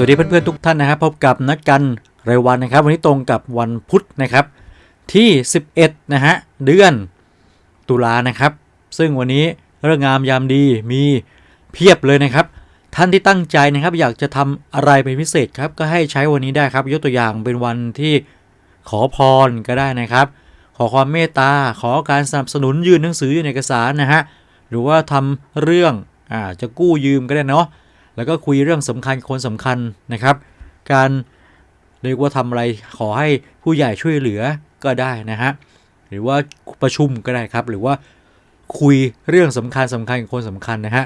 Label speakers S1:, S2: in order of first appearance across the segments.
S1: สวัสดีเพื่อนๆทุกท่านนะครับ พบกับนัดกันรายวันนะครับ วันนี้ตรงกับวันพุธนะครับ ที่ 11 นะฮะ เดือนตุลานะครับ ซึ่งวันนี้เรื่องงามยามดีมีเพียบเลยนะครับ ท่านที่ตั้งใจนะครับ อยากจะทำอะไรเป็นพิเศษครับ ก็ให้ใช้วันนี้ได้ครับ ยกตัวอย่างเป็นวันที่ขอพรก็ได้นะครับ ขอความเมตตา ขอการสนับสนุนยื่นหนังสือยื่นเอกสารนะฮะ หรือว่าทำเรื่องอ่าจะกู้ยืมก็ได้เนาะ แล้วก็คุยเรื่องสำคัญคนสำคัญนะครับ การเรียกว่าทำอะไรขอให้ผู้ใหญ่ช่วยเหลือก็ได้นะฮะหรือว่าประชุมก็ได้ครับ หรือว่าคุยเรื่องสำคัญสำคัญกับคนสำคัญนะฮะ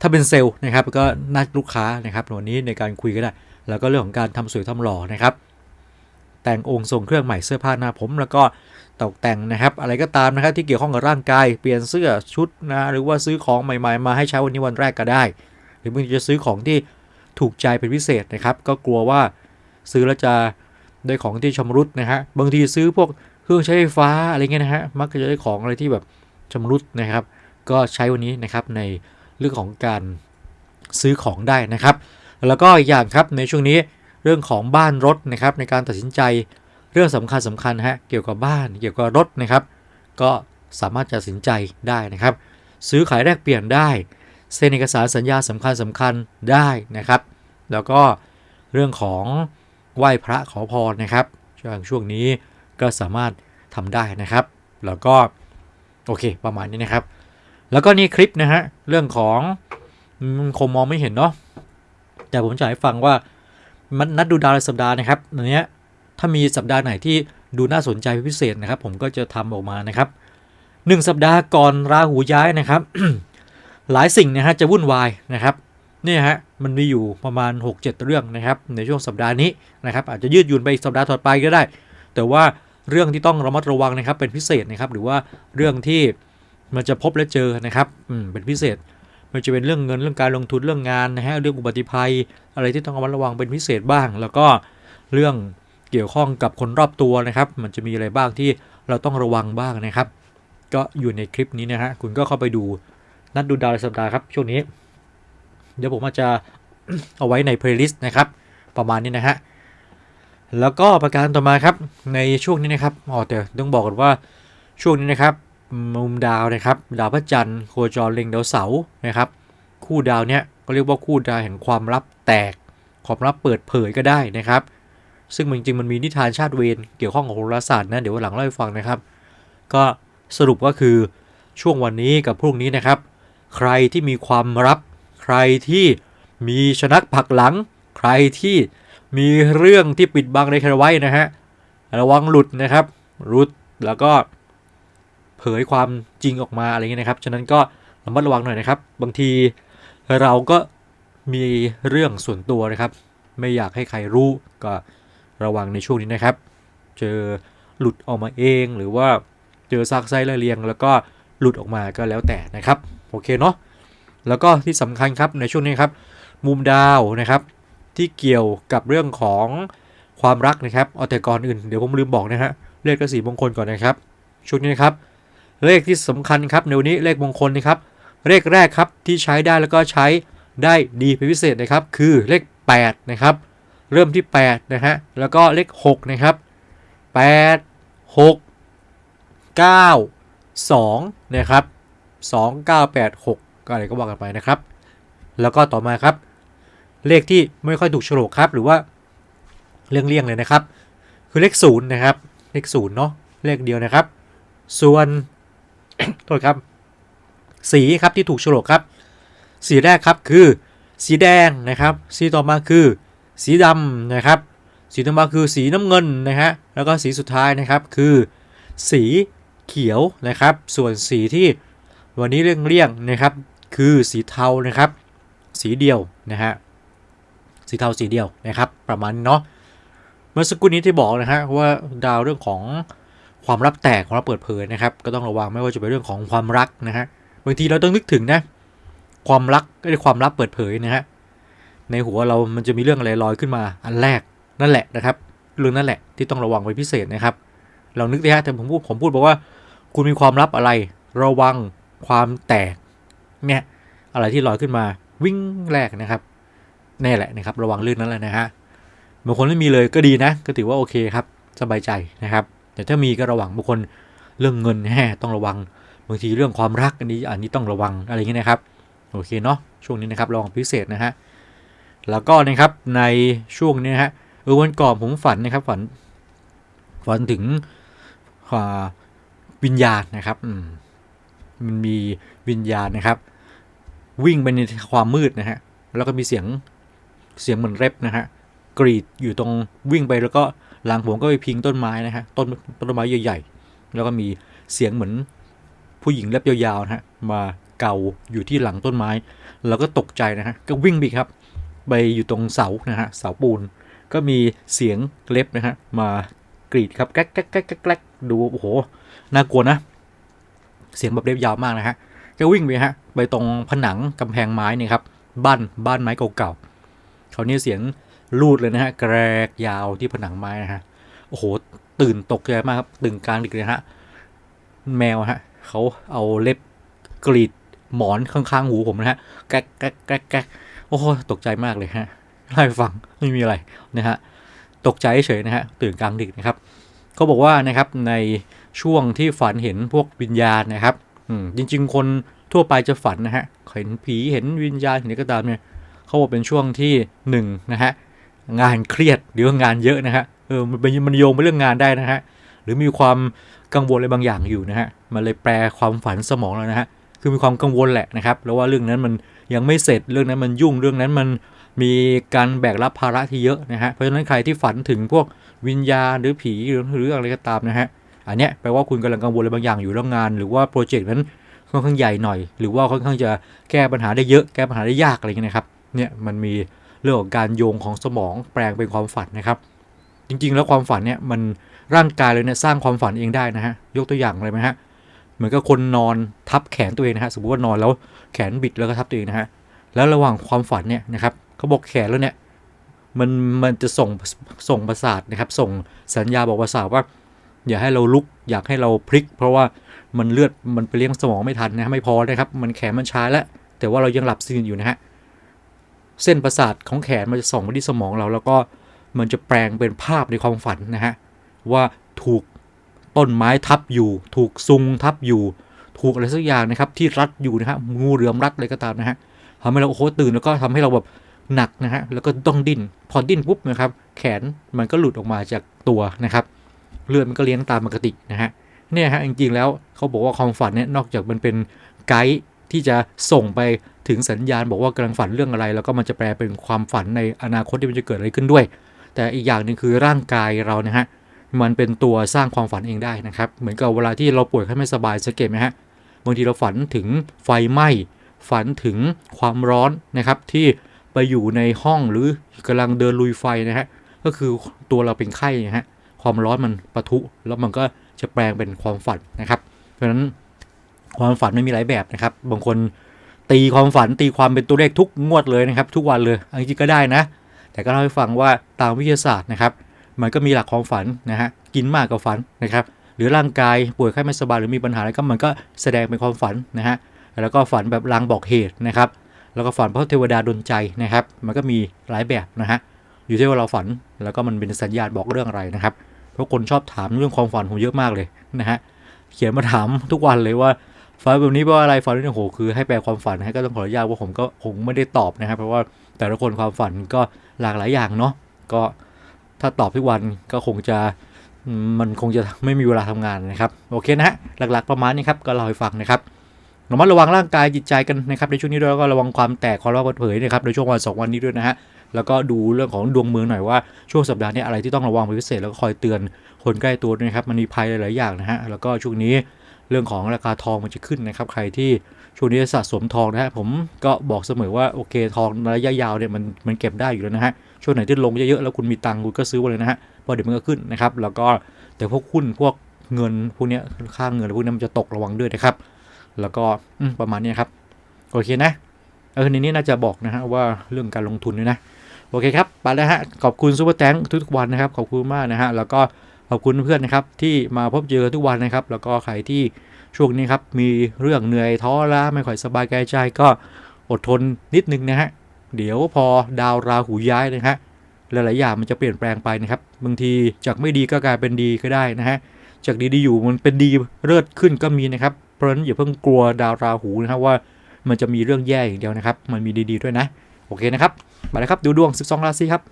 S1: ถ้าเป็นเซลล์นะครับก็นัดลูกค้านะครับวันนี้ในการคุยก็ได้ แล้วก็เรื่องของการทำสวยทำหล่อนะครับ แต่งองค์ทรงเครื่องใหม่เสื้อผ้าหน้าผม แล้วก็ตกแต่งนะครับ อะไรก็ตามนะครับที่เกี่ยวข้องกับร่างกาย เปลี่ยนเสื้อชุดนะหรือว่าซื้อของใหม่ ๆ มาให้ใช้วันนี้วันแรกก็ได้ รือบางทีจะซื้อของที่ถูกใจเป็นพิเศษนะครับ ก็กลัวว่าซื้อแล้วจะได้ของที่ชำรุดนะฮะบางทีซื้อพวกเครื่องใช้ไฟฟ้าอะไรเงี้ยนะฮะมักจะได้ของอะไรที่แบบชำรุดนะครับ ก็ใช้วันนี้นะครับในเรื่องของการซื้อของได้นะครับ แล้วก็อีกอย่างครับในช่วงนี้เรื่องของบ้านรถนะครับ ในการตัดสินใจเรื่องสำคัญสำคัญฮะเกี่ยวกับบ้านเกี่ยวกับรถนะครับ ก็สามารถจะตัดสินใจได้นะครับ ซื้อขายแลกเปลี่ยนได้ เซ็นเอกสารสัญญาสำคัญสำคัญได้นะครับ แล้วก็เรื่องของไหว้พระขอพรนะครับ ช่วงช่วงนี้ก็สามารถทำได้นะครับ แล้วก็โอเคประมาณนี้นะครับ แล้วก็นี่คลิปนะฮะเรื่องของอืมคงมองไม่เห็นเนาะแต่ผมจะให้ฟังว่ามันนัดดูดาวรายสัปดาห์นะครับอันเนี้ยถ้ามีสัปดาห์ไหนที่ดูน่าสนใจพิเศษนะครับ ผมก็จะทำออกมานะครับหนึ่งสัปดาห์ก่อนราหูย้ายนะครับ หลายสิ่งนะฮะจะวุ่นวายนะครับเนี่ยฮะมันมีอยู่ประมาณ 6-7 เรื่องนะครับในช่วงสัปดาห์นี้นะครับอาจจะยืดหยุ่นไปอีกสัปดาห์ถัดไปก็ได้ แต่ว่าเรื่องที่ต้องระมัดระวังนะครับเป็นพิเศษนะครับหรือว่าเรื่องที่มันจะพบและเจอนะครับอืมเป็นพิเศษมันจะเป็นเรื่องเงินเรื่องการลงทุนเรื่องงานนะฮะเรื่องอุบัติภัย อะไรที่ต้องระมัดระวังเป็นพิเศษบ้าง แล้วก็เรื่องเกี่ยวข้องกับคนรอบตัวนะครับ มันจะมีอะไรบ้างที่เราต้องระวังบ้างนะครับ ก็อยู่ในคลิปนี้นะฮะคุณก็เข้าไปดู นัดดูดาวรายสัปดาห์ครับช่วงนี้ เดี๋ยวผมอาจจะเอาไว้ในเพลย์ลิสต์นะครับ ประมาณนี้นะฮะแล้วก็ประการต่อมาครับในช่วงนี้นะครับอ๋อแต่ต้องบอกก่อนว่าช่วงนี้นะครับมุมดาวนะครับดาวพระจันทร์โคจรเล็งดาวเสาร์นะครับ คู่ดาวเนี้ยก็เรียกว่าคู่ดาวแห่งความลับแตกความลับเปิดเผยก็ได้นะครับ ซึ่งจริงๆมันมีนิทานชาติเวรเกี่ยวข้องกับโหราศาสตร์นะเดี๋ยววันหลังเล่าให้ฟังนะครับ ก็สรุปก็คือช่วงวันนี้กับพรุ่งนี้นะครับ ใครที่มีความลับ ใครที่มีชนักผักหลัง ใครที่มีเรื่องที่ปิดบังในใครไว้นะฮะระวังหลุดนะครับหลุดแล้วก็เผยความจริงออกมาอะไรเงี้ยนะครับ ฉะนั้นก็ระมัดระวังหน่อยนะครับ บางทีเราก็มีเรื่องส่วนตัวนะครับ ไม่อยากให้ใครรู้ก็ระวังในช่วงนี้นะครับ เจอหลุดออกมาเองหรือว่าเจอซากไส้ละเลียง แล้วก็หลุดออกมาก็แล้วแต่นะครับ โอเคเนาะแล้วก็ที่สำคัญครับในช่วงนี้ครับ มุมดาวนะครับ ที่เกี่ยวกับเรื่องของความรักนะครับเอาแต่ก่อนอื่นเดี๋ยวผมลืมบอกนะฮะเลขกระสีมงคลก่อนนะครับช่วงนี้นะครับ เลขที่สำคัญครับในวันนี้เลขมงคลนะครับเลขแรกครับที่ใช้ได้แล้วก็ใช้ได้ดีเป็นพิเศษนะครับ คือเลข8นะครับ เริ่มที่8นะฮะแล้วก็เลข6นะครับ8 6 9 2นะครับ 2 9 8 6 ก็อะไรก็ว่ากันไปนะครับ แล้วก็ต่อมาครับ เลขที่ไม่ค่อยถูกโฉลกครับ หรือว่าเลี่ยงๆเลยนะครับ คือเลข0นะครับ เลข0เนาะเลขเดียวนะครับ ส่วนโทษครับ สีครับที่ถูกโฉลกครับ สีแรกครับคือ สีแดงนะครับ สีต่อมาคือ สีดำนะครับ สีต่อมาคือสีน้ำเงินนะฮะแล้วก็สีสุดท้ายนะครับคือ สีเขียวนะครับ ส่วนสีที่ วันนี้เรื่องเลี่ยงนะครับ คือสีเทานะครับ สีเดียวนะฮะสีเทาสีเดียวนะครับ ประมาณเนาะเมื่อสักครู่นี้ที่บอกนะฮะว่าดาวเรื่องของความลับแตกความลับเปิดเผยนะครับ ก็ต้องระวังไม่ว่าจะเป็นเรื่องของความรักนะฮะบางทีเราต้องนึกถึงนะความรักไอ้ความลับเปิดเผยนะฮะในหัวเรามันจะมีเรื่องอะไรลอยขึ้นมาอันแรกนั่นแหละนะครับ เรื่องนั่นแหละที่ต้องระวังเป็นพิเศษนะครับ เรานึกดิฮะแต่ผมพูดผมพูดบอกว่า คุณมีความลับอะไร ระวัง ความแตกเนี่ยอะไรที่ลอยขึ้นมาวิ่งแรกนะครับแน่แหละนะครับ ระวังเรื่องนั้นแหละนะฮะบางคนไม่มีเลยก็ดีนะ ก็ถือว่าโอเคครับสบายใจนะครับ แต่ถ้ามีก็ระวังบางคนเรื่องเงินแฮต้องระวังบางทีเรื่องความรักอันนี้อันนี้ต้องระวังอะไรเงี้ยนะครับโอเคเนาะช่วงนี้นะครับระวังพิเศษนะฮะแล้วก็นะครับในช่วงนี้นะฮะเออวันก่อนผมฝันนะครับฝันฝันถึงอ่าวิญญาณนะครับอื มันมีวิญญาณนะครับ วิ่งไปในความมืดนะฮะแล้วก็มีเสียงเสียงเหมือนเร็บนะฮะกรีดอยู่ตรงวิ่งไปแล้วก็หลังผมก็ไปพิงต้นไม้นะฮะต้นต้นไม้ใหญ่ๆ แล้วก็มีเสียงเหมือนผู้หญิงเล็บยาวๆนะฮะมาเกาอยู่ที่หลังต้นไม้ แล้วก็ตกใจนะฮะก็วิ่งไปครับไปอยู่ตรงเสานะฮะเสาปูน ก็มีเสียงเล็บนะฮะมากรีดครับแก๊กแก๊กแก๊กแก๊กแก๊กดูโอ้โหน่ากลัวนะ เสียงแบบเล็บยาวมากนะฮะก็วิ่งไปฮะไปตรงผนังกำแพงไม้นี่ครับบ้านบ้านไม้เก่าๆเขาวนี่เสียงลูดเลยนะฮะแกรกยาวที่ผนังไม้นะฮะโอ้โหตื่นตกใจมากครับตื่นกลางดึกเลยฮะแมวฮะเขาเอาเล็บกรีดหมอนข้างๆหูผมนะฮะแก๊กแก๊กแก๊กแก๊กโอ้โหตกใจมากเลยฮะเล่ฟังไม่มีอะไรนะฮะตกใจเฉยนะฮะตื่นกลางดึกนะครับ เขาบอกว่านะครับในช่วงที่ฝันเห็นพวกวิญญาณนะครับจริง ๆ คนทั่วไปจะฝันนะฮะเห็นผีเห็นวิญญาณเห็นอะไรก็ตามเนี่ยเขาบอกเป็นช่วงที่หนึ่งนะฮะงานเครียดหรือว่างานเยอะนะฮะเออมันเป็นมันโยงไปเรื่องงานได้นะฮะหรือมีความกังวลอะไรบางอย่างอยู่นะฮะมันเลยแปลความฝันสมองแล้วนะฮะคือมีความกังวลแหละนะครับแล้วว่าเรื่องนั้นมันยังไม่เสร็จเรื่องนั้นมันยุ่งเรื่องนั้นมันมีการแบกรับภาระที่เยอะนะฮะเพราะฉะนั้นใครที่ฝันถึงพวก วิญญาณหรือผีหรือหรืออะไรก็ตามนะฮะอันเนี้ยแปลว่าคุณกำลังกังวลอะไรบางอย่างอยู่เรื่องงาน หรือว่าโปรเจกต์นั้นค่อนข้างใหญ่หน่อย หรือว่าค่อนข้างจะแก้ปัญหาได้เยอะแก้ปัญหาได้ยากอะไรเงี้ยนะครับเนี่ยมันมีเรื่องของการโยงของสมองแปลงเป็นความฝันนะครับ จริงๆ แล้วความฝันเนี่ยมันร่างกายเลยเนี่ยสร้างความฝันเองได้นะฮะยกตัวอย่างอะไรไหมฮะเหมือนกับคนนอนทับแขนตัวเองนะฮะสมมติว่านอนแล้วแขนบิดแล้วก็ทับตัวเองนะฮะแล้วระหว่างความฝันเนี่ยนะครับเขาบอกแขนแล้วเนี่ย มันมันจะส่งส่งประสาทนะครับ ส่งสัญญาบอกประสาทว่า อย่าให้เราลุกอยากให้เราพลิก เพราะว่ามันเลือดมันไปเลี้ยงสมองไม่ทันนะไม่พอนะครับ มันแขนมันช้าแล้วแต่ว่าเรายังหลับสนิทอยู่นะฮะเส้นประสาทของแขนมันจะส่งไปที่สมองเรา แล้วก็มันจะแปลงเป็นภาพในความฝันนะฮะว่าถูกต้นไม้ทับอยู่ ถูกซุงทับอยู่ ถูกอะไรสักอย่างนะครับ ที่รัดอยู่นะฮะงูเหลือมรัดอะไรก็ตามนะฮะทำให้เราโอ้โหตื่นแล้วก็ทำให้เราแบบ หนักนะฮะแล้วก็ต้องดิ้นพอดิ้นปุ๊บนะครับแขนมันก็หลุดออกมาจากตัวนะครับ เลือดมันก็เลี้ยงตามปกตินะฮะเนี่ยฮะจริงๆแล้วเขาบอกว่าความฝันเนี่ยนอกจากมันเป็นไกด์ที่จะส่งไปถึงสัญญาณบอกว่ากำลังฝันเรื่องอะไร แล้วก็มันจะแปลเป็นความฝันในอนาคตที่มันจะเกิดอะไรขึ้นด้วย แต่อีกอย่างหนึ่งคือร่างกายเรานะฮะมันเป็นตัวสร้างความฝันเองได้นะครับ เหมือนกับเวลาที่เราป่วยไข้ไม่สบายสังเกตไหมฮะบางทีเราฝันถึงไฟไหม้ฝันถึงความร้อนนะครับที่ ไปอยู่ในห้องหรือกำลังเดินลุยไฟนะฮะ ก็คือตัวเราเป็นไข้นะฮะ ความร้อนมันปะทุแล้วมันก็จะแปลงเป็นความฝันนะครับ เพราะฉะนั้นความฝันมันมีหลายแบบนะครับ บางคนตีความฝันตีความเป็นตัวเลขทุกงวดเลยนะครับ ทุกวันเลยจริงก็ได้นะ แต่ก็เล่าให้ฟังว่าตามวิทยาศาสตร์นะครับ มันก็มีหลักความฝันนะฮะ กินมากกว่าฝันนะครับ หรือร่างกายป่วยไข้ไม่สบายหรือมีปัญหาอะไรก็มันก็แสดงเป็นความฝันนะฮะ แล้วก็ฝันแบบลางบอกเหตุนะครับ แล้วก็ฝันเพราะเทวดาดลใจนะครับ มันก็มีหลายแบบนะฮะอยู่ที่ว่าเราฝันแล้วก็มันเป็นสัญญาณบอกเรื่องอะไรนะครับ เพราะคนชอบถามเรื่องความฝันผมเยอะมากเลยนะฮะเขียนมาถามทุกวันเลยว่าฝันแบบนี้ว่าอะไรฝันนี่โอ้โหคือให้แปลความฝันให้ก็ต้องขออนุญาตว่าผมก็คงไม่ได้ตอบนะครับ เพราะว่าแต่ละคนความฝันก็หลากหลายอย่างเนาะก็ถ้าตอบทุกวันก็คงจะมันคงจะไม่มีเวลาทำงานนะครับ โอเคนะฮะหลักๆประมาณนี้ครับก็เล่าให้ฟังนะครับ ระมัดระวังร่างกายจิตใจกันนะครับในช่วงนี้ด้วยแล้วก็ระวังความแตกความร้อนเผยนะครับในช่วงวันสองวันนี้ด้วยนะฮะแล้วก็ดูเรื่องของดวงเมืองหน่อยว่าช่วงสัปดาห์นี้อะไรที่ต้องระวังเป็นพิเศษแล้วก็คอยเตือนคนใกล้ตัวนะครับมันมีภัยหลาย ๆ อย่างนะฮะแล้วก็ช่วงนี้เรื่องของราคาทองมันจะขึ้นนะครับ ใครที่ช่วงนี้สะสมทองนะฮะผมก็บอกเสมอว่าโอเคทองระยะยาวเนี่ยมันมันเก็บได้อยู่แล้วนะฮะช่วงไหนที่ลงเยอะๆแล้วคุณมีตังค์คุณก็ซื้อไว้เลยนะฮะเพราะเดี๋ยวมันก็ขึ้นนะครับแล้วก็แต่พวกหุ้นพวกเงินพวกนี้ค่าเงินพวกนี้มันจะตกระวังด้วยนะครับ แล้วก็ประมาณนี้ครับ โอเคนะเออในนี้น่าจะบอกนะฮะว่าเรื่องการลงทุนด้วยนะ โอเคครับไปแล้วฮะขอบคุณซูเปอร์แตงทุกๆวันนะครับ ขอบคุณมากนะฮะแล้วก็ขอบคุณเพื่อนนะครับที่มาพบเจอทุกวันนะครับ แล้วก็ใครที่ช่วงนี้ครับมีเรื่องเหนื่อยท้อล้าไม่ค่อยสบายกายใจก็อดทนนิดนึงนะฮะเดี๋ยวพอดาวราหูย้ายนะฮะหลายๆอย่างมันจะเปลี่ยนแปลงไปนะครับบางทีจากไม่ดีก็กลายเป็นดีก็ได้นะฮะจากดีดีๆอยู่มันเป็นดีเลิศขึ้นก็มีนะครับ เพราะฉะนั้นอย่าเพิ่งกลัวดาวราหูนะครับว่ามันจะมีเรื่องแย่อย่างเดียวนะครับ มันมีดีๆด้วยนะ โอเคนะครับ มาเลยครับ ดูดวง 12 ราศีครับ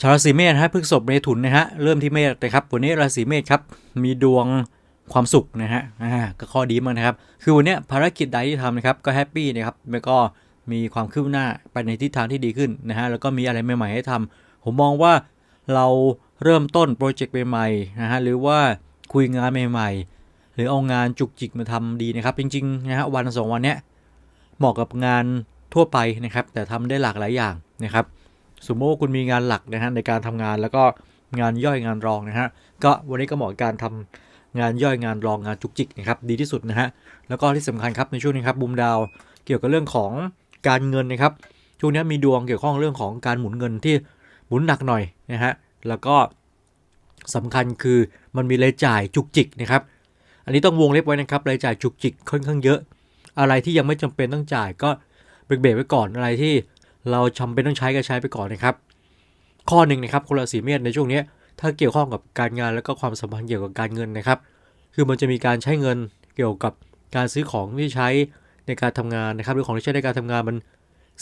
S1: ชาวราศีเมษนะฮะพฤกษภเมถุนนะฮะ เริ่มที่เมษนะครับ วันนี้ราศีเมษครับ มีดวงความสุขนะฮะ อ่า ก็ข้อดีมากนะครับ คือวันนี้ภารกิจใดที่ทำนะครับ ก็แฮปปี้นะครับ แล้วก็มีความคืบหน้าไปในทิศทางที่ดีขึ้นนะฮะ แล้วก็มีอะไรใหม่ๆให้ทำผมมองว่าเราเริ่มต้นโปรเจกต์ใหม่ๆนะฮะ หรือว่าคุยงานใหม่ๆ หรือเอางานจุกจิกมาทำดีนะครับ จริงๆนะฮะวันสองวันเนี้ยเหมาะกับงานทั่วไปนะครับ แต่ทำได้หลากหลายอย่างนะครับสมมติว่าคุณมีงานหลักนะฮะในการทำงานแล้วก็งานย่อยงานรองนะฮะก็วันนี้ก็เหมาะกับการทำงานย่อยงานรองงานจุกจิกนะครับดีที่สุดนะฮะแล้วก็ที่สำคัญครับในช่วงนี้ครับบุมดาวเกี่ยวกับเรื่องของการเงินนะครับช่วงนี้มีดวงเกี่ยวข้องเรื่องของการหมุนเงินที่หมุนหนักหน่อยนะฮะแล้วก็สำคัญคือมันมีรายจ่ายจุกจิกนะครับ อันนี้ต้องวงเล็บไว้นะครับรายจ่ายจุกจิกค่อนข้างเยอะ อะไรที่ยังไม่จำเป็นต้องจ่ายก็เบรกๆไว้ก่อนอะไรที่เราจำเป็นต้องใช้ก็ใช้ไปก่อนนะครับ ข้อหนึ่งนะครับคนราศีเมษในช่วงนี้ถ้าเกี่ยวข้องกับการงานแล้วก็ความสัมพันธ์เกี่ยวกับการเงินนะครับ คือมันจะมีการใช้เงินเกี่ยวกับการซื้อของที่ใช้ในการทำงานนะครับ หรือของที่ใช้ในการทำงานมัน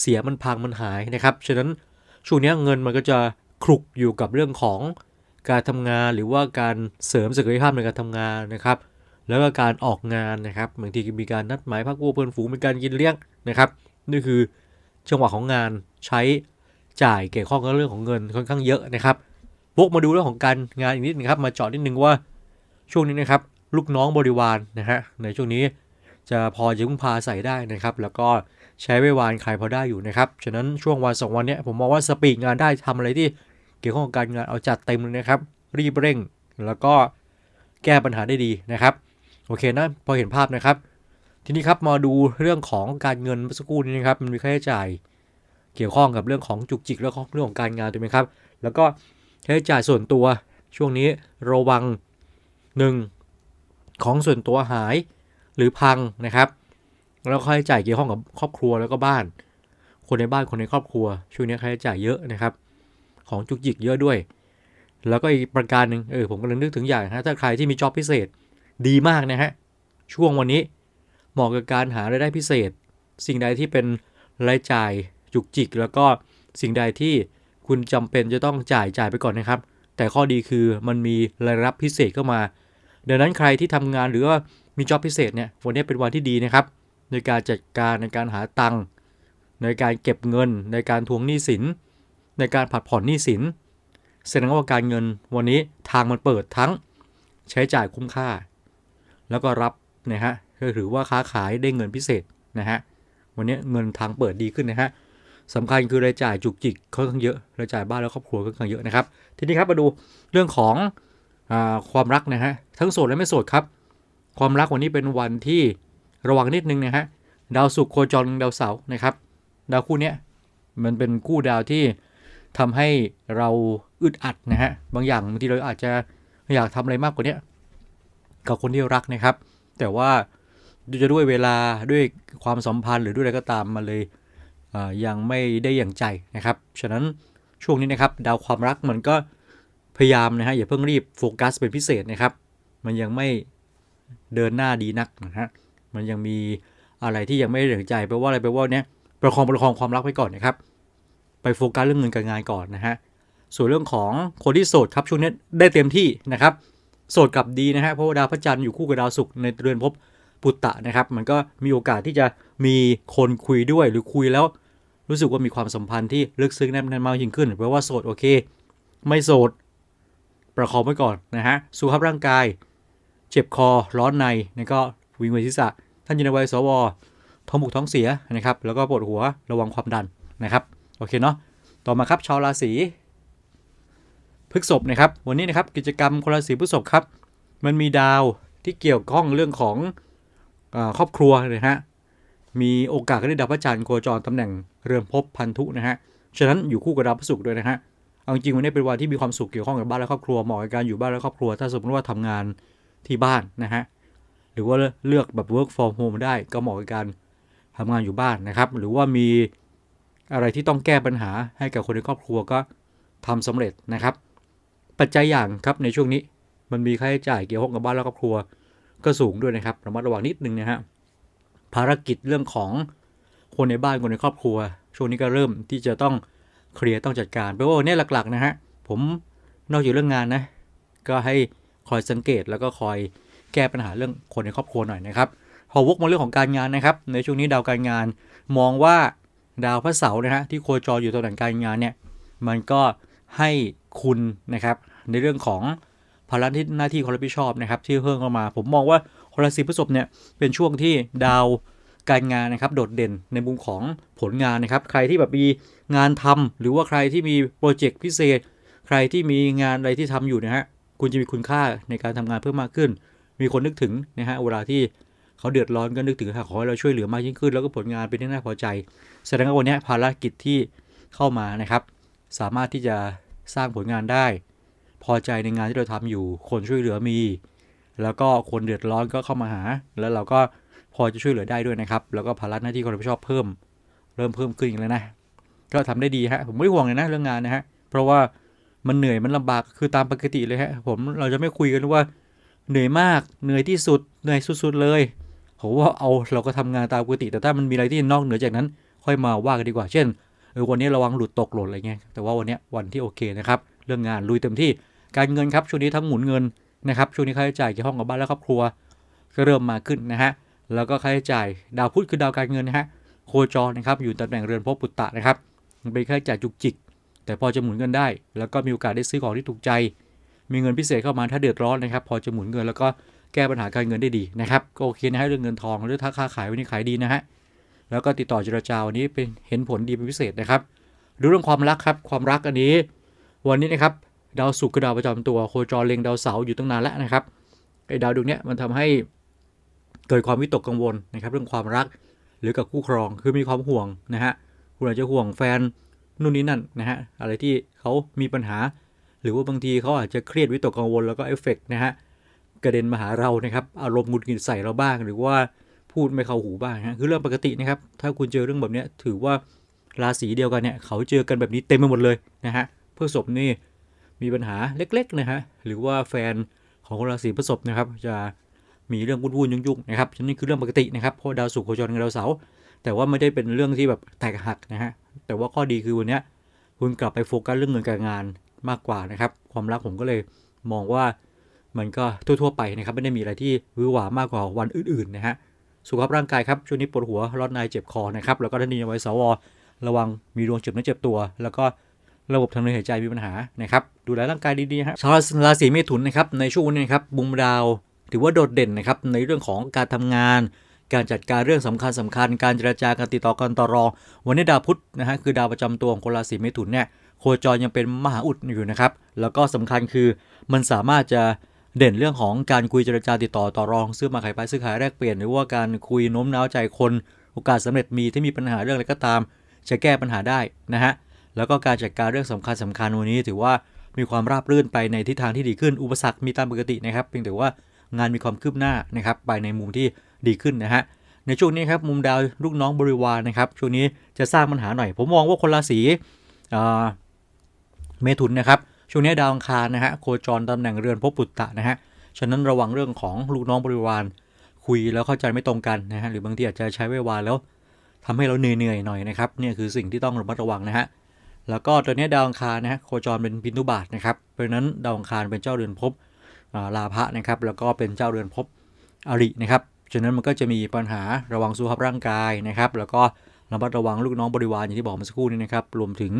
S1: เสียมันพังมันหายนะครับ ฉะนั้นช่วงนี้เงินมันก็จะคลุกอยู่กับเรื่องของการทำงานหรือว่าการเสริมศักยภาพในการทำงานนะครับ แล้วก็การออกงานนะครับบางทีมีการนัดหมายพักพวกเพื่อนฝูงมีการกินเลี้ยงนะครับนี่คือจังหวะของงานใช้จ่ายเกี่ยวข้องกับเรื่องของเงินค่อนข้างเยอะนะครับวกมาดูเรื่องของการงานอีกนิดนึงครับมาเจาะนิดนึงว่าช่วงนี้นะครับลูกน้องบริวารนะฮะในช่วงนี้จะพอจะพึ่งพาใส่ได้นะครับ แล้วก็ใช้ไว้วานขายพอได้อยู่นะครับฉะนั้นช่วงวันสองวันเนี้ยผมมองว่าสปีดงานได้ทำอะไรที่เกี่ยวข้องกับการงานเอาจัดเต็มเลยนะครับ รีบเร่ง แล้วก็แก้ปัญหาได้ดีนะครับ โอเคนะพอเห็นภาพนะครับ ทีนี้ครับมาดูเรื่องของการเงินเมื่อสักครู่นี้นะครับมันมีค่าใช้จ่ายเกี่ยวข้องกับเรื่องของจุกจิกแล้วก็เรื่องของการงานถูกไหมครับ แล้วก็ค่าใช้จ่ายส่วนตัวช่วงนี้ระวังหนึ่งของส่วนตัวหายหรือพังนะครับแล้วค่าใช้จ่ายเกี่ยวข้องกับครอบครัวแล้วก็บ้าน คนในบ้านคนในครอบครัว ช่วงนี้ค่าใช้จ่ายเยอะนะครับ ของจุกจิกเยอะด้วย แล้วก็อีกประการหนึ่งเออผมกำลังนึกถึงอย่างนะถ้าใครที่มีจ็อบพิเศษ ดีมากนะฮะ ช่วงวันนี้เหมาะกับการหารายได้พิเศษ สิ่งใดที่เป็นรายจ่ายจุกจิก แล้วก็สิ่งใดที่คุณจำเป็นจะต้องจ่ายจ่ายไปก่อนนะครับ แต่ข้อดีคือมันมีรายรับพิเศษเข้ามา ดังนั้นใครที่ทำงานหรือว่ามีจ็อบพิเศษเนี่ยวันนี้เป็นวันที่ดีนะครับ ในการจัดการในการหาตังค์ในการเก็บเงิน ในการทวงหนี้สิน ในการผัดผ่อนหนี้สินแสดงว่าการเงินวันนี้ทางมันเปิดทั้งใช้จ่ายคุ้มค่า แล้วก็รับนะฮะก็ถือว่าค้าขายได้เงินพิเศษนะฮะวันนี้เงินทางเปิดดีขึ้นนะฮะสำคัญคือรายจ่ายจุกจิกค่อนข้างเยอะรายจ่ายบ้านและครอบครัวค่อนข้างเยอะนะครับ ทีนี้ครับมาดูเรื่องของอความรักนะฮะทั้งโสดและไม่โสดครับ ความรักวันนี้เป็นวันที่ระวังนิดนึงนะฮะดาวศุกร์โคจรดาวเสาร์นะครับ ดาวคู่นี้มันเป็นคู่ดาวที่ทำให้เราอึดอัดนะฮะบางอย่างบางทีเราอาจจะอยากทำอะไรมากกว่านี้ กับคนที่รักนะครับ แต่ว่าจะด้วยเวลาด้วยความสัมพันธ์หรือด้วยอะไรก็ตามมาเลยยังไม่ได้อย่างใจนะครับ ฉะนั้นช่วงนี้นะครับ ดาวความรักมันก็พยายามนะฮะอย่าเพิ่งรีบโฟกัสเป็นพิเศษนะครับ มันยังไม่เดินหน้าดีนักนะฮะมันยังมีอะไรที่ยังไม่ได้อย่างใจแปลว่าอะไรแปลว่าเนี้ยประคองประคองความรักไว้ก่อนนะครับ ไปโฟกัสเรื่องเงินการงานก่อนนะฮะส่วนเรื่องของคนที่โสดครับช่วงนี้ได้เต็มที่นะครับ โสดกับดีนะฮะเพราะว่าดาวพระจันทร์อยู่คู่กับดาวศุกร์ในเรือนภพปุตตะนะครับ มันก็มีโอกาสที่จะมีคนคุยด้วยหรือคุยแล้ว รู้สึกว่ามีความสัมพันธ์ที่ลึกซึ้งแน่นมากยิ่งขึ้นแปลว่าโสดโอเค ไม่โสด ประคองไว้ก่อนนะฮะสุขภาพร่างกาย เจ็บคอร้อนในแล้วก็วิงเวียนศีรษะ ท่านอยู่ในวัยสวท้องบุกท้องเสียนะครับ แล้วก็ปวดหัวระวังความดันนะครับ โอเคเนาะ ต่อมาครับชาวราศี พฤษภนะครับ วันนี้นะครับกิจกรรมคนราศีพฤษภครับ มันมีดาวที่เกี่ยวข้องเรื่องของอครอบครัวนะฮะ มีโอกาสก็ได้ดาวพระจันทร์โคจรตำแหน่งเรือนภพพันธุนะฮะ ฉะนั้นอยู่คู่กับดาวพฤหัสด้วยนะฮะ เอาจริงวันนี้เป็นวันที่มีความสุขเกี่ยวข้องกับบ้านและครอบครัวเหมาะกับการอยู่บ้านและครอบครัว ถ้าสมมติว่าทำงานที่บ้านนะฮะ หรือว่าเลือกแบบ work from home ได้ก็เหมาะกับการทำงานอยู่บ้านนะครับ หรือว่ามีอะไรที่ต้องแก้ปัญหาให้กับคนในครอบครัวก็ทำสำเร็จนะครับ ปัจจัยอย่างครับในช่วงนี้ มันมีค่าใช้จ่ายเกี่ยวข้องกับบ้านและครอบครัว ก็สูงด้วยนะครับระมัดระวังนิดนึงนะฮะภารกิจเรื่องของคนในบ้านคนในครอบครัว ช่วงนี้ก็เริ่มที่จะต้องเคลียร์ต้องจัดการแปลว่าวันนี้หลักๆนะฮะผมนอกจากเรื่องงานนะ ก็ให้คอยสังเกตแล้วก็คอยแก้ปัญหาเรื่องคนในครอบครัวหน่อยนะครับพอวกมาเรื่องของการงานนะครับ ในช่วงนี้ดาวการงาน มองว่าดาวพระเสาร์นะฮะที่โคจรอยู่ตำแหน่งการงานเนี่ยมันก็ให้ คุณนะครับในเรื่องของภาระที่หน้าที่ความรับผิดชอบนะครับที่เพิ่มเข้ามา ผมมองว่าคนราศีพฤษภเนี่ยเป็นช่วงที่ดาวการงานนะครับโดดเด่นในมุมของผลงานนะครับ ใครที่แบบมีงานทำหรือว่าใครที่มีโปรเจกต์พิเศษ ใครที่มีงานอะไรที่ทำอยู่นะฮะคุณจะมีคุณค่าในการทำงานเพิ่มมากขึ้น มีคนนึกถึงนะฮะเวลาที่เขาเดือดร้อนก็นึกถึงขอให้เราช่วยเหลือมากยิ่งขึ้น แล้วก็ผลงานเป็นที่น่าพอใจ แสดงว่าวันนี้ภารกิจที่เข้ามานะครับ สามารถที่จะ สร้างผลงานได้ พอใจในงานที่เราทำอยู่ คนช่วยเหลือมี แล้วก็คนเดือดร้อนก็เข้ามาหา แล้วเราก็พอจะช่วยเหลือได้ด้วยนะครับ แล้วก็ภาระหน้าที่ความรับผิดชอบเพิ่ม เริ่มเพิ่มขึ้นอีกแล้วนะ ก็ทำได้ดีฮะ ผมไม่ห่วงเลยนะเรื่องงานนะฮะ เพราะว่ามันเหนื่อยมันลำบาก คือตามปกติเลยฮะ ผมเราจะไม่คุยกันว่าเหนื่อยมาก เหนื่อยที่สุด เหนื่อยสุดๆเลยผมว่าเอาเราก็ทำงานตามปกติ แต่ถ้ามันมีอะไรที่นอกเหนือจากนั้น ค่อยมาว่ากันดีกว่า เช่น เออวันนี้ระวังหลุดตกหล่นอะไรเงี้ยแต่ว่าวันนี้วันที่โอเคนะครับ เรื่องงานลุยเต็มที่การเงินครับช่วงนี้ทั้งหมุนเงินนะครับช่วงนี้ค่าใช้จ่ายเกี่ยวข้องกับบ้านและครอบครัว ก็เริ่มมาขึ้นนะฮะแล้วก็ค่าใช้จ่ายดาวพุธคือดาวการเงินนะฮะโคจรนะครับอยู่ตำแหน่งเรือนภพปุตตะนะครับมันเป็นค่าใช้จ่ายจุกจิก แต่พอจะหมุนเงินได้ แล้วก็มีโอกาสได้ซื้อของที่ถูกใจ มีเงินพิเศษเข้ามาถ้าเดือดร้อนนะครับ พอจะหมุนเงินแล้วก็แก้ปัญหาการเงินได้ดีนะครับก็โอเคนะฮะเรื่องเงินทองหรือถ้าค้าขายวันนี้ขายดีนะฮะ แล้วก็ติดต่อเจรจาวันนี้เป็นเห็นผลดีเป็นพิเศษนะครับดูเรื่องความรักครับความรักอันนี้ วันนี้นะครับดาวศุกร์คือดาวประจำตัวโคจรเล็งดาวเสาร์อยู่ตั้งนานแล้วนะครับไอ้ดาวดวงนี้มันทำให้เกิดความวิตกกังวลนะครับ เรื่องความรักหรือกับคู่ครองคือมีความห่วงนะฮะคุณอาจจะห่วงแฟนนู่นนี่นั่นนะฮะอะไรที่เขามีปัญหา หรือว่าบางทีเขาอาจจะเครียดวิตกกังวลแล้วก็เอฟเฟกนะฮะกระเด็นมาหาเรานะครับอารมณ์หงุดหงิดใส่เราบ้าง หรือว่า พูดไม่เข้าหูบ้างฮะคือเรื่องปกตินะครับ ถ้าคุณเจอเรื่องแบบนี้ถือว่าราศีเดียวกันเนี่ยเขาเจอกันแบบนี้เต็มไปหมดเลยนะฮะเพื่อศพนี่มีปัญหาเล็กๆนะฮะหรือว่าแฟนของคนราศีพฤษภนะครับจะมีเรื่องวุ่นๆยุ่งๆนะครับฉะนั้นคือเรื่องปกตินะครับเพราะดาวศุกร์โคจรกับดาวเสาร์แต่ว่าไม่ได้เป็นเรื่องที่แบบแตกหักนะฮะแต่ว่าข้อดีคือวันนี้คุณกลับไปโฟกัสเรื่องเงินการงานมากกว่านะครับ ความรักผมก็เลยมองว่ามันก็ทั่วๆไปนะครับ ไม่ได้มีอะไรที่วือหวามากกว่าวันอื่นๆนะฮะ สุขภาพร่างกายครับช่วงนี้ปวดหัวร้อนในเจ็บคอนะครับแล้วก็ท่านนี้เอาไว้สวระวังมีดวงเจ็บเนื้อเจ็บตัว แล้วก็ระบบทางเดินหายใจมีปัญหานะครับดูแลร่างกายดีๆครับชาวราศีเมถุนนะครับในช่วงนี้นะครับบุมดาวถือว่าโดดเด่นนะครับในเรื่องของการทำงาน การจัดการเรื่องสำคัญสำคัญ การเจรจาการติดต่อการต่อรองวันนี้ดาวพุธนะฮะคือดาวประจำตัวของคนราศีเมถุนเนี่ยโคจรยังเป็นมหาอุดอยู่นะครับแล้วก็สำคัญคือมันสามารถจะ เด่นเรื่องของการคุยเจรจาติดต่อต่อรองซื้อมาขายไปซื้อขายแลกเปลี่ยนหรือว่าการคุยโน้มน้าวใจคนโอกาสสำเร็จมีที่มีปัญหาเรื่องอะไรก็ตาม จะแก้ปัญหาได้นะฮะแล้วก็การจัดการเรื่องสำคัญสำคัญวันนี้ ถือว่ามีความราบรื่นไปในทิศทางที่ดีขึ้น อุปสรรคมีตามปกตินะครับเพียงแต่ว่างานมีความคืบหน้านะครับไปในมุมที่ดีขึ้นนะฮะในช่วงนี้ครับมุมดาวลูกน้องบริวารนะครับช่วงนี้จะสร้างปัญหาหน่อย ผมมองว่าคนราศีเมถุนนะครับ ช่วงนี้ดาวอังคารนะฮะโคจรตำแหน่งเรือนภพปุตตะนะฮะฉะนั้นระวังเรื่องของลูกน้องบริวาร คุยแล้วเข้าใจไม่ตรงกันนะฮะหรือบางทีอาจจะใช้เวลาแล้วทำให้เราเหนื่อยๆหน่อยนะครับเนี่ยคือสิ่งที่ต้องระมัดระวังนะฮะแล้วก็ตัวนี้ดาวอังคารนะฮะโคจรเป็นพินุบาตนะครับเพราะฉะนั้นดาวอังคารเป็นเจ้าเรือนภพลาภะนะครับแล้วก็เป็นเจ้าเรือนภพอรินะครับฉะนั้นมันก็จะมีปัญหาระวังสุขภาพร่างกายนะครับ แล้วก็ระมัดระวังลูกน้องบริวารอย่างที่บอกเมื่อสักครู่นี้นะครับรวมถึง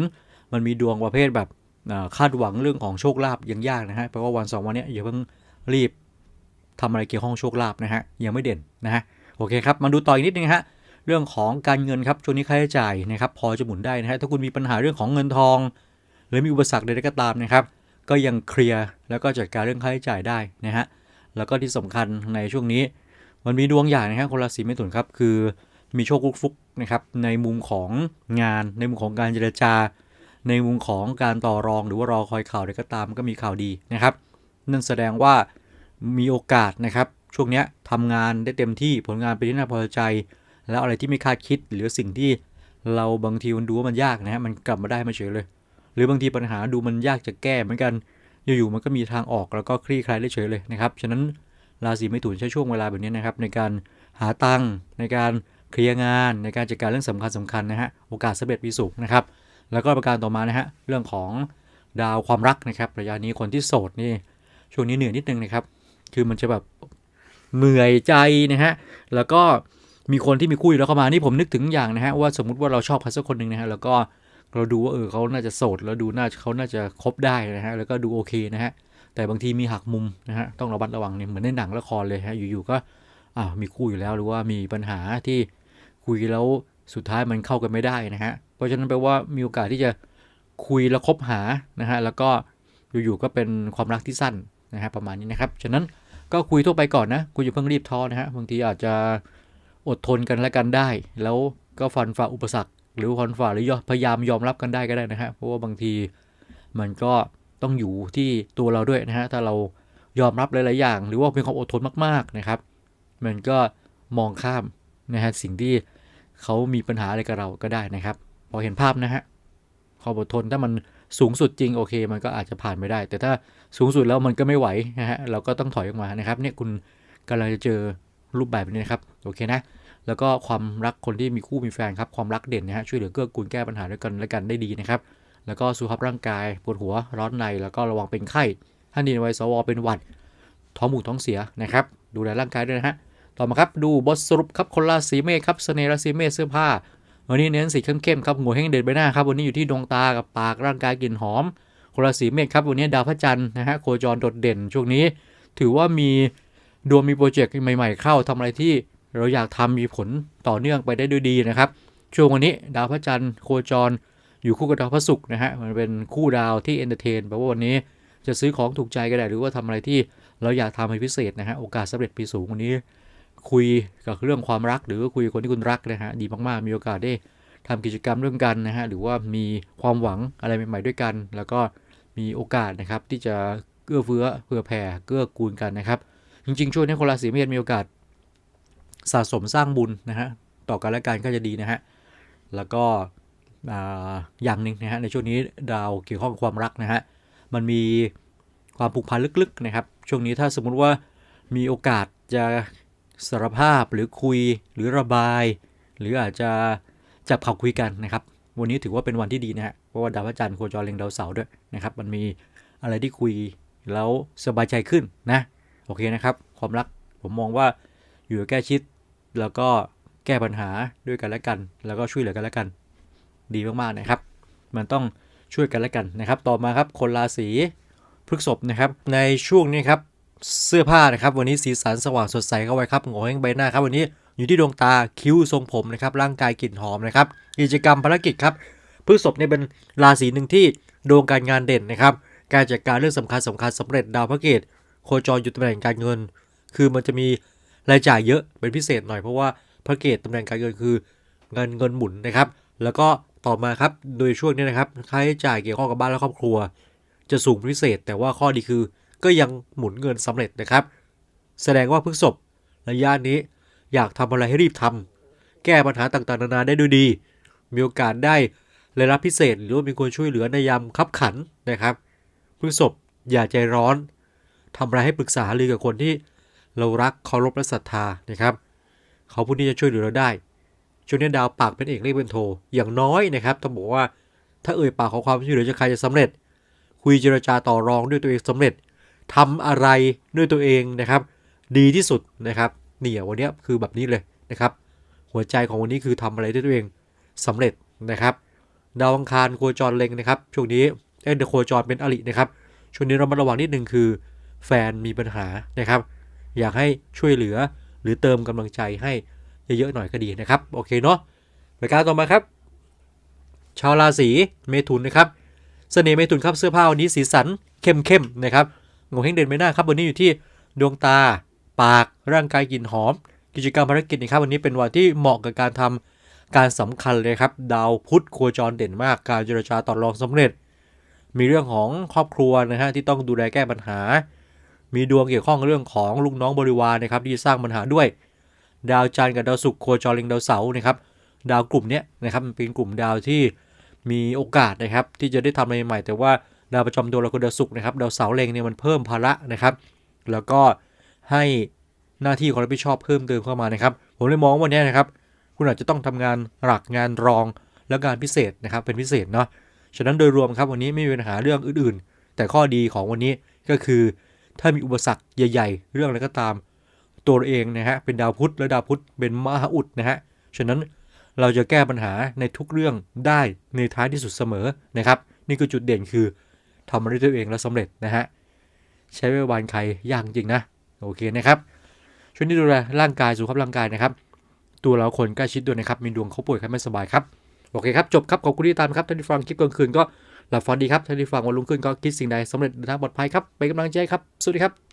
S1: มันมีดวงประเภทแบบ คาดหวังเรื่องของโชคลาภยังยากนะฮะเพราะว่าวันสองวันนี้อย่าเพิ่งรีบทำอะไรเกี่ยวข้องโชคลาภนะฮะยังไม่เด่นนะฮะโอเคครับมาดูต่ออีกนิดนึงฮะเรื่องของการเงินครับช่วงนี้ค่าใช้จ่ายนะครับพอจะหมุนได้นะฮะถ้าคุณมีปัญหาเรื่องของเงินทอง หรือมีอุปสรรคใดๆก็ตามนะครับ ก็ยังเคลียร์แล้วก็จัดการเรื่องค่าใช้จ่ายได้นะฮะแล้วก็ที่สำคัญในช่วงนี้ มันมีดวงอย่างนะฮะคนราศีเมถุนครับคือมีโชคฟุกนะครับในมุมของงานในมุมของการเจรจา ในมุมของการต่อรองหรือว่ารอคอยข่าวใดก็ตามก็มีข่าวดีนะครับ นั่นแสดงว่ามีโอกาสนะครับช่วงนี้ทำงานได้เต็มที่ผลงานเป็นที่น่าพอใจ แล้วอะไรที่ไม่คาดคิดหรือสิ่งที่เราบางทีมันดูว่ามันยากนะฮะมันกลับมาได้มาเฉยเลย หรือบางทีปัญหาดูมันยากจะแก้เหมือนกันอยู่ๆมันก็มีทางออกแล้วก็คลี่คลายได้เฉยเลยนะครับฉะนั้นราศีเมถุนใช้ช่วงเวลาแบบนี้นะครับ ในการหาตังค์ในการเคลียร์งาน ในการจัดการเรื่องสำคัญสำคัญนะฮะโอกาสสำเร็จมีสูงนะครับ แล้วก็ประการต่อมานะฮะเรื่องของดาวความรักนะครับระยะนี้คนที่โสดนี่ช่วงนี้เหนื่อยนิดนึงนะครับ คือมันจะแบบเหนื่อยใจนะฮะแล้วก็มีคนที่มีคู่อยู่แล้วเข้ามานี่ผมนึกถึงอย่างนะฮะว่าสมมุติว่าเราชอบใครสักคนหนึ่งนะฮะแล้วก็เราดูว่าเออเขาน่าจะโสดแล้วดูน่าเขาน่าจะคบได้นะฮะแล้วก็ดูโอเคนะฮะแต่บางทีมีหักมุมนะฮะต้องระมัดระวังเนี่ยเหมือนในหนังละครเลยฮะอยู่ๆก็อ้าวมีคู่อยู่แล้วหรือว่ามีปัญหาที่คุยแล้วสุดท้ายมันเข้ากันไม่ได้นะฮะ เพราะฉะนั้นแปลว่ามีโอกาสที่จะคุยแล้วคบหานะฮะแล้วก็อยู่ๆก็เป็นความรักที่สั้นนะฮะประมาณนี้นะครับ ฉะนั้นก็คุยทั่วไปก่อนนะคุณอย่าเพิ่งรีบท้อนะฮะบางทีอาจจะอดทนกันและกันได้ แล้วก็ฟันฝ่าอุปสรรค หรือฟันฝ่าหรือยอพยายามยอมรับกันได้ก็ได้นะฮะเพราะว่าบางทีมันก็ต้องอยู่ที่ตัวเราด้วยนะฮะถ้าเรายอมรับหลายๆอย่าง หรือว่าเป็นความอดทนมากๆนะครับ มันก็มองข้ามนะฮะสิ่งที่เขามีปัญหาอะไรกับเราก็ได้นะครับ พอเห็นภาพนะฮะความอดทนถ้ามันสูงสุดจริงโอเค มันก็อาจจะผ่านไม่ได้ แต่ถ้าสูงสุดแล้วมันก็ไม่ไหวนะฮะเราก็ต้องถอยออกมานะครับเนี่ยคุณกำลังจะเจอรูปแบบนี้นะครับโอเคนะแล้วก็ความรักคนที่มีคู่มีแฟนครับความรักเด่นนะฮะช่วยเหลือเกื้อกูลแก้ปัญหาด้วยกันและกันได้ดีนะครับแล้วก็สุขภาพร่างกายปวดหัวร้อนในแล้วก็ระวังเป็นไข้ท่านดีในวัยสวเป็นหวัดท้องหมูท้องเสียนะครับดูแลร่างกายด้วยนะฮะต่อมาครับดูบทสรุปครับคนราศีเมษครับเสน่ห์ราศีเมษเสื้อผ้า วันนี้เน้นสีเข้มๆครับหัวแห้งเด่นใบหน้าครับวันนี้อยู่ที่ดวงตากับปากร่างกายกลิ่นหอมคนราศีเมษครับวันนี้ดาวพระจันทร์นะฮะโคจรโดดเด่นช่วงนี้ ถือว่ามีดวงมีโปรเจกต์ใหม่ๆเข้าทำอะไรที่เราอยากทำมีผลต่อเนื่องไปได้ด้วยดีนะครับ ช่วงวันนี้ดาวพระจันทร์โคจรอยู่คู่กับดาวพระศุกร์นะฮะมันเป็นคู่ดาวที่เอนเตอร์เทนแปลว่าวันนี้จะซื้อของถูกใจก็ได้หรือว่าทำอะไรที่เราอยากทำให้พิเศษนะฮะโอกาสสำเร็จปีสูงวันนี้ คุยกับเรื่องความรัก หรือคุยกับคนที่คุณรักนะฮะดีมากๆ มีโอกาสได้ทำกิจกรรมเรื่องกันนะฮะหรือว่ามีความหวังอะไรใหม่ๆด้วยกัน แล้วก็มีโอกาสนะครับที่จะเอื้อเฟื้อเผื่อแผ่เกื้อกูลกันนะครับ จริงๆ ช่วงนี้คนราศีเมษมีโอกาสสะสมสร้างบุญนะฮะต่อกันและกันก็จะดีนะฮะแล้วก็อ่าอย่างหนึ่งนะฮะในช่วงนี้ดาวเกี่ยวข้องกับความรักนะฮะมันมีความผูกพันลึกๆนะครับ ช่วงนี้ถ้าสมมุติว่ามีโอกาสจะ สารภาพหรือคุยหรือระบาย หรืออาจจะจับเข่าคุยกันนะครับ วันนี้ถือว่าเป็นวันที่ดีนะฮะเพราะว่าดาวพระจันทร์โคจรเล็งดาวเสาร์ด้วยนะครับ มันมีอะไรที่คุยแล้วสบายใจขึ้นนะโอเคนะครับ ความรักผมมองว่าอยู่ใกล้ชิด แล้วก็แก้ปัญหาด้วยกันและกัน แล้วก็ช่วยเหลือกันและกัน ดีมากๆนะครับ มันต้องช่วยกันและกันนะครับ ต่อมาครับคนราศีพฤษภนะครับ ในช่วงนี้ครับ เสื้อผ้านะครับ วันนี้สีสันสว่างสดใสเข้าไว้ครับโงเฮงใบหน้าครับ วันนี้อยู่ที่ดวงตาคิ้วทรงผมนะครับร่างกายกลิ่นหอมนะครับกิจกรรมภารกิจครับพฤษภเนี่ยเป็นราศีหนึ่งที่ดวงการงานเด่นนะครับ การจัดการเรื่องสำคัญสำคัญสำเร็จดาวพระเกตโคจรอยู่ตำแหน่งการเงิน คือมันจะมีรายจ่ายเยอะเป็นพิเศษหน่อยเพราะว่าพระเกตตำแหน่งการเงินคือเงินเงินหมุนนะครับ แล้วก็ต่อมาครับโดยช่วงนี้นะครับค่าใช้จ่ายเกี่ยวข้องกับบ้านและครอบครัว จะสูงพิเศษ แต่ว่าข้อดีคือ ก็ยังหมุนเงินสำเร็จนะครับ แสดงว่าพฤษภระยะนี้อยากทำอะไรให้รีบทำแก้ปัญหาต่างๆนานาได้ด้วยดี มีโอกาสได้รายรับพิเศษ หรือว่ามีคนช่วยเหลือในยามคับขันนะครับพฤษภอย่าใจร้อนทำอะไรให้ปรึกษาหรือกับคนที่เรารักเคารพและศรัทธานะครับ เขาผู้นี้จะช่วยเหลือเราได้ช่วงนี้ดาวปากเป็นเอกเลขเป็นโทอย่างน้อยนะครับต้องบอกว่าถ้าเอ่ยปากขอความช่วยเหลือจากใครจะสำเร็จ คุยเจรจาต่อรองด้วยตัวเองสำเร็จ ทำอะไรด้วยตัวเองนะครับ ดีที่สุดนะครับนี่วันนี้คือแบบนี้เลยนะครับ หัวใจของวันนี้คือทำอะไรด้วยตัวเองสำเร็จนะครับ ดาวอังคารโคจรเล็งนะครับ ช่วงนี้เอ้ยโคจรเป็นอรินะครับช่วงนี้เรามาระวังนิดนึงคือ แฟนมีปัญหานะครับ อยากให้ช่วยเหลือหรือเติมกำลังใจให้เยอะๆหน่อยก็ดีนะครับ โอเคเนาะรายการต่อมาครับ ชาวราศีเมถุนนะครับ เสน่ห์เมถุนครับเสื้อผ้าวันนี้สีสันเข้มๆนะครับ งงเฮงเด่นไม่น่าครับวันนี้อยู่ที่ดวงตา ปากร่างกายกลิ่นหอม กิจกรรมภารกิจนะครับวันนี้เป็นวันที่เหมาะกับการทำการสำคัญเลยครับ ดาวพุธโคจรเด่นมาก การเจรจาต่อรองสำเร็จ มีเรื่องของครอบครัวนะฮะที่ต้องดูแลแก้ปัญหา มีดวงเกี่ยวข้องเรื่องของลูกน้องบริวารนะครับที่สร้างปัญหาด้วย ดาวจันทร์กับดาวศุกร์โคจรเล็งดาวเสาร์นะครับดาวกลุ่มนี้นะครับเป็นกลุ่มดาวที่มีโอกาสนะครับที่จะได้ทำอะไรใหม่แต่ว่า ดาวประจำตัวเราคือดาวศุกร์นะครับดาวเสาร์เล็งเนี่ยมันเพิ่มภาระนะครับ แล้วก็ให้หน้าที่ความรับผิดชอบเพิ่มเติมเข้ามานะครับ ผมเลยมองวันนี้นะครับ คุณอาจจะต้องทำงานหลักงานรองและงานพิเศษนะครับ เป็นพิเศษเนาะฉะนั้นโดยรวมครับวันนี้ไม่มีปัญหาเรื่องอื่นๆ แต่ข้อดีของวันนี้ก็คือ ถ้ามีอุปสรรคใหญ่ ๆ เรื่องอะไรก็ตาม ตัวเราเองนะฮะเป็นดาวพุธและดาวพุธเป็นมหาอุดนะฮะฉะนั้นเราจะแก้ปัญหาในทุกเรื่องได้ในท้ายที่สุดเสมอนะครับ นี่คือจุดเด่นคือ ทำมาด้วยตัวเองแล้วสำเร็จนะฮะใช้เวลาวันใครยากจริงนะโอเคนะครับช่วยนี่ดูแลร่างกายสุขภาพร่างกายนะครับ ตัวเราคนใกล้ชิดด้วยนะครับมีดวงเขาป่วยใครไม่สบายครับโอเคครับจบครับขอบคุณที่ตามครับท่านที่ฟังคลิปกลางคืนก็หลับฝันดีครับท่านที่ฟังวันรุ่งขึ้นก็คิดสิ่งใดสำเร็จนทางปลอดภัยครับเป็นกำลังใจครับสวัสดีครับ